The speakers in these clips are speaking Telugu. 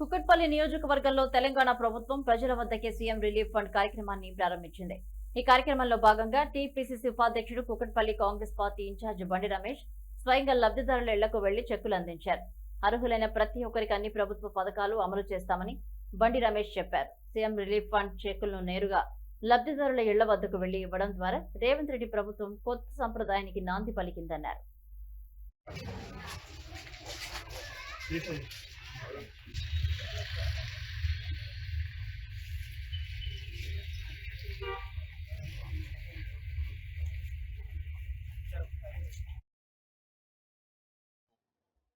కుక్కట్పల్లి నియోజకవర్గంలో తెలంగాణ ప్రభుత్వం ప్రజల వద్దకే సీఎం రిలీఫ్ ఫండ్ కార్యక్రమాన్ని ప్రారంభించింది. ఈ కార్యక్రమంలో భాగంగా టీపీసీసీ ఉపాధ్యక్షుడు కుక్కట్పల్లి కాంగ్రెస్ పార్టీ ఇన్ఛార్జ్ బండి రమేష్ స్వయంగా లబ్ధిదారుల ఇళ్ళకు వెళ్ళి చెక్కులు అందించారు. అర్హులైన ప్రతి ఒక్కరికి అన్ని ప్రభుత్వ పథకాలు అమలు చేస్తామని బండి రమేష్ చెప్పారు. సీఎం రిలీఫ్ ఫండ్ చెక్కులను నేరుగా లబ్ధిదారుల ఇళ్ళ వద్దకు వెళ్ళి ఇవ్వడం ద్వారా రేవంత్ రెడ్డి ప్రభుత్వం కొత్త సంప్రదాయానికి నాంది పలికిందన్నారు.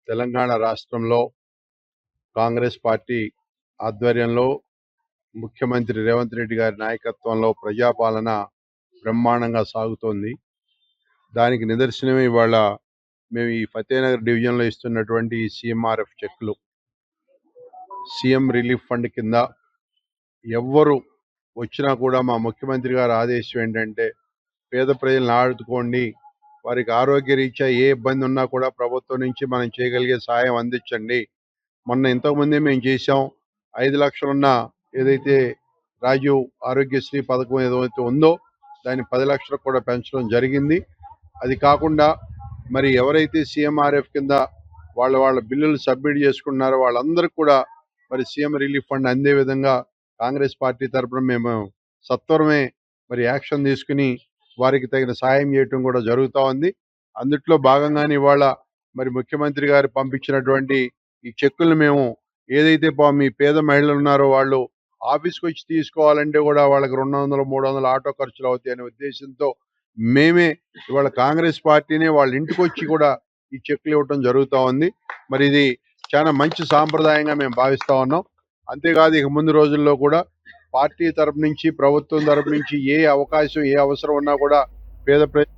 తెలంగాణ రాష్ట్రంలో కాంగ్రెస్ పార్టీ ఆధ్వర్యంలో ముఖ్యమంత్రి రేవంత్ రెడ్డి గారి నాయకత్వంలో ప్రజాపాలన బ్రహ్మాండంగా సాగుతోంది. దానికి నిదర్శనమే ఇవాళ మేము ఈ ఫతేనగర్ డివిజన్లో ఇస్తున్నటువంటి ఈ సిఎంఆర్ఎఫ్ చెక్లు సీఎం రిలీఫ్ ఫండ్ కింద ఎవ్వరు వచ్చినా కూడా మా ముఖ్యమంత్రి గారి ఆదేశం ఏంటంటే పేద ప్రజలను ఆడుకోండి వారికి ఆరోగ్య రీత్యా ఏ ఇబ్బంది ఉన్నా కూడా ప్రభుత్వం నుంచి మనం చేయగలిగే సాయం అందించండి. మొన్న ఇంతకుముందే మేము చేసాం ఐదు లక్షలున్న ఏదైతే రాజీవ్ ఆరోగ్యశ్రీ పథకం ఏదైతే ఉందో దాన్ని పది లక్షలకు కూడా పెంచడం జరిగింది. అది కాకుండా మరి ఎవరైతే సీఎంఆర్ఎఫ్ కింద వాళ్ళ వాళ్ళ బిల్లులు సబ్మిట్ చేసుకున్నారో వాళ్ళందరికీ కూడా మరి సీఎం రిలీఫ్ ఫండ్ అందే విధంగా కాంగ్రెస్ పార్టీ తరఫున మేము సత్వరమే మరి యాక్షన్ తీసుకుని వారికి తగిన సాయం చేయటం కూడా జరుగుతూ ఉంది. అందుట్లో భాగంగానే ఇవాళ మరి ముఖ్యమంత్రి గారు పంపించినటువంటి ఈ చెక్కులను మేము ఏదైతే పా- మీ పేద మహిళలు ఉన్నారో వాళ్ళు ఆఫీస్కి వచ్చి తీసుకోవాలంటే కూడా వాళ్ళకి రెండు వందలు మూడు వందలు ఆటో ఖర్చులు అవుతాయి అనే ఉద్దేశంతో మేమే ఇవాళ కాంగ్రెస్ పార్టీనే వాళ్ళ ఇంటికి వచ్చి కూడా ఈ చెక్కులు ఇవ్వటం జరుగుతూ ఉంది. మరి ఇది చాలా మంచి సాంప్రదాయంగా మేము భావిస్తా ఉన్నాం. అంతేకాదు ఇక ముందు రోజుల్లో కూడా పార్టీ తరపు నుంచి ప్రభుత్వం తరపు నుంచి ఏ అవకాశం ఏ అవసరం ఉన్నా కూడా పేద ప్రజలు